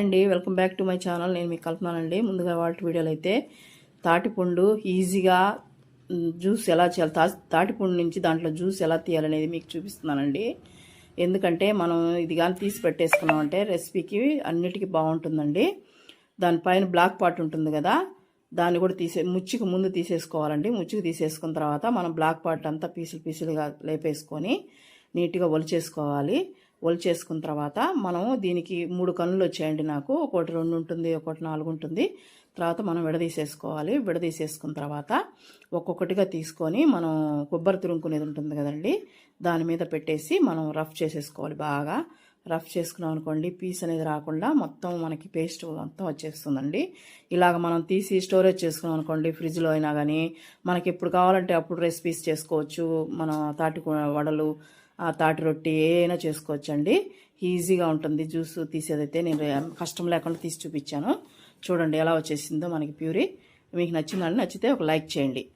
అండి welcome back to my channel. నేను మీకు కల్పనానండి. ముందుగా వాటి వీడియోలు అయితే తాటిపండు ఈజీగా జ్యూస్ ఎలా చేయాలి తా తాటిపండు నుంచి దాంట్లో జ్యూస్ ఎలా తీయాలనేది మీకు చూపిస్తున్నానండి. ఎందుకంటే మనం ఇది కానీ తీసి పెట్టేసుకున్నామంటే రెసిపీకి అన్నిటికీ బాగుంటుందండి. దానిపైన బ్లాక్ పార్ట్ ఉంటుంది కదా దాన్ని కూడా తీసే ముచ్చికి ముందు తీసేసుకోవాలండి. ముచ్చికి తీసేసుకున్న తర్వాత మనం బ్లాక్ పార్ట్ అంతా పీసులు పీసులుగా లేపేసుకొని నీట్గా ఒలిచేసుకోవాలి. ఒలిచేసుకున్న తర్వాత మనం దీనికి మూడు కన్నులు వచ్చాయండి నాకు. ఒకటి రెండు ఉంటుంది ఒకటి నాలుగు ఉంటుంది. తర్వాత మనం విడదీసేసుకోవాలి. విడదీసేసుకున్న తర్వాత ఒక్కొక్కటిగా తీసుకొని మనం కొబ్బరి తురుముకునేది ఉంటుంది కదండి దాని మీద పెట్టేసి మనం రఫ్ చేసేసుకోవాలి బాగా. రఫ్ చేసుకున్నాం అనుకోండి పీస్ అనేది రాకుండా మొత్తం మనకి పేస్ట్ మొత్తం వచ్చేస్తుందండి. ఇలాగ మనం తీసి స్టోరేజ్ చేసుకున్నాం అనుకోండి ఫ్రిడ్జ్లో అయినా కానీ మనకి ఎప్పుడు కావాలంటే అప్పుడు రెసిపీస్ చేసుకోవచ్చు. మన తాటి వడలు తాటి రొట్టి ఏదైనా చేసుకోవచ్చండి. ఈజీగా ఉంటుంది. జ్యూస్ తీసేదైతే నేను కష్టం లేకుండా తీసి చూపించాను. చూడండి ఎలా వచ్చేసిందో మనకి ప్యూరీ. మీకు నచ్చిందని నచ్చితే ఒక లైక్ చేయండి.